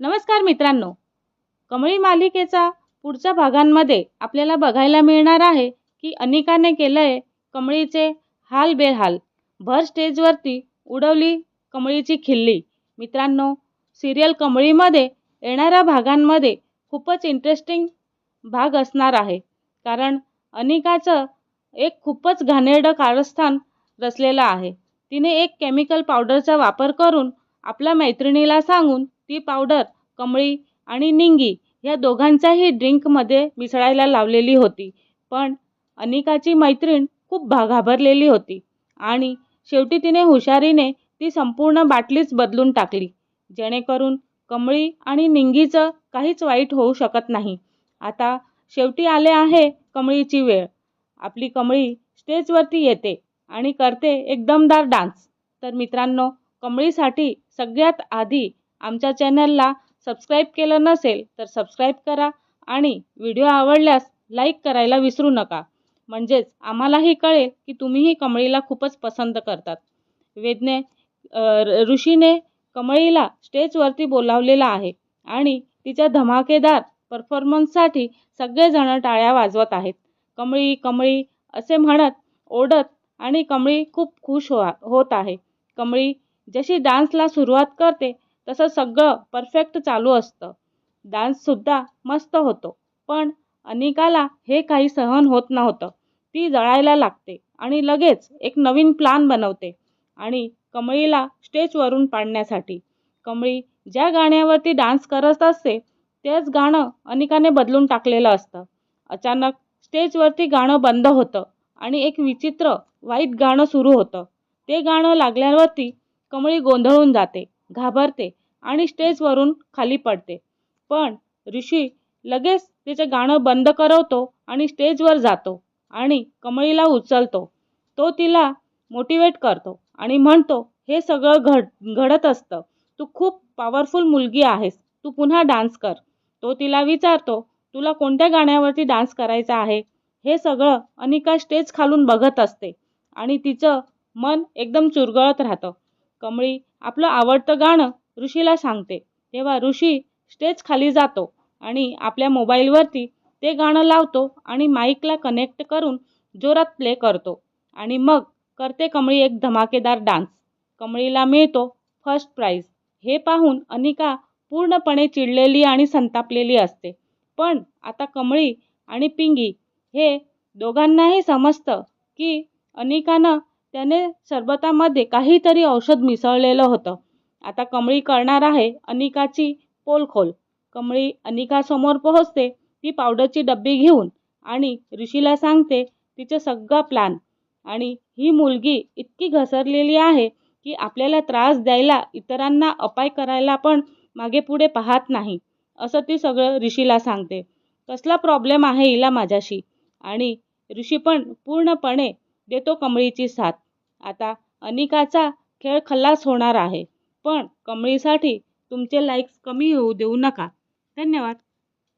नमस्कार मित्रांनो. कमळी मालिकेचा पुढच्या भागांमध्ये आपल्याला बघायला मिळणार आहे की अनिकाने केलंय कमळीचे हाल बेहाल. भर स्टेजवरती उडवली कमळीची खिल्ली. मित्रांनो सिरियल कमळीमध्ये येणाऱ्या भागांमध्ये खूपच इंटरेस्टिंग भाग असणार आहे. कारण अनिकाचं एक खूपच घाणेरडं कारस्थान रचलेलं आहे. तिने एक केमिकल पावडरचा वापर करून आपल्या मैत्रिणीला सांगून ती पावडर कमळी आणि निंगी या दोघांचाही ड्रिंकमध्ये मिसळायला लावलेली होती. पण अनिकाची मैत्रीण खूप भा घाबरलेली होती आणि शेवटी तिने हुशारीने ती संपूर्ण बाटलीच बदलून टाकली. जेणेकरून कमळी आणि निंगीचं काहीच वाईट होऊ शकत नाही. आता शेवटी आले आहे कमळीची वेळ. आपली कमळी स्टेजवरती येते आणि करते एक दमदार डान्स तर मित्रांनो कमळीसाठी सगळ्यात आधी आमच्या चॅनलला सबस्क्राईब केलं नसेल तर सबस्क्राईब करा आणि व्हिडिओ आवडल्यास लाईक करायला विसरू नका. म्हणजेच आम्हालाही कळेल की तुम्हीही कमळीला खूपच पसंत करतात. वेदने ऋषीने कमळीला स्टेजवरती बोलावलेला आहे आणि तिच्या धमाकेदार परफॉर्मन्ससाठी सगळेजण टाळ्या वाजवत आहेत. कमळी कमळी असे म्हणत ओढत आणि कमळी खूप खुश हो होत आहे. कमळी जशी डान्सला सुरुवात करते तसं सगळं परफेक्ट चालू असतं. डान्ससुद्धा मस्त होतो. पण अनिकाला हे काही सहन होत नव्हतं. ती जळायला लागते आणि लगेच एक नवीन प्लान बनवते आणि कमळीला स्टेजवरून पाडण्यासाठी. कमळी ज्या गाण्यावरती डान्स करत असते तेच गाणं अनिकाने बदलून टाकलेलं असतं. अचानक स्टेजवरती गाणं बंद होतं आणि एक विचित्र वाईट गाणं सुरू होतं. ते गाणं लागल्यावरती कमळी गोंधळून जाते. घाबरते आणि स्टेजवरून खाली पडते. पण ऋषी लगेच तिचे गाणं बंद करवतो आणि स्टेजवर जातो आणि कमळीला उचलतो. तो तिला मोटिवेट करतो आणि म्हणतो हे सगळं घड घडत असतं. तू खूप पॉवरफुल मुलगी आहेस. तू पुन्हा डान्स कर. तो तिला विचारतो तुला कोणत्या गाण्यावरती डान्स करायचा आहे? हे सगळं अनिका स्टेज खालून बघत असते आणि तिचं मन एकदम चुरगळत राहतं. कमळी आपलं आवडतं गाणं ऋषीला सांगते. तेव्हा ऋषी स्टेज खाली जातो आणि आपल्या मोबाईलवरती ते गाणं लावतो आणि माईकला कनेक्ट करून जोरात प्ले करतो. आणि मग करते कमळी एक धमाकेदार डान्स. कमळीला मिळतो फर्स्ट प्राईज. हे पाहून अनिका पूर्णपणे चिडलेली आणि संतापलेली असते. पण आता कमळी आणि पिंगी हे दोघांनाही समजतं की अनिकानं त्याने सरबतामध्ये काहीतरी औषध मिसळलेलं होतं. आता कमळी करणार आहे अनिकाची पोलखोल. कमळी अनिकासमोर पोहोचते ती पावडरची डब्बी घेऊन आणि ऋषीला सांगते तिचं सगळं प्लॅन. आणि ही मुलगी इतकी घसरलेली आहे की आपल्याला त्रास द्यायला इतरांना अपाय करायला पण मागे पुढे पाहत नाही असं ती सगळं ऋषीला सांगते. कसला प्रॉब्लेम आहे हिला माझ्याशी? आणि ऋषी पण पूर्णपणे देतो कमळीची साथ. आता अनिकाचा खेळ खल्लास होणार आहे. पण कमळीसाठी तुमचे लाईक्स कमी होऊ देऊ नका. धन्यवाद.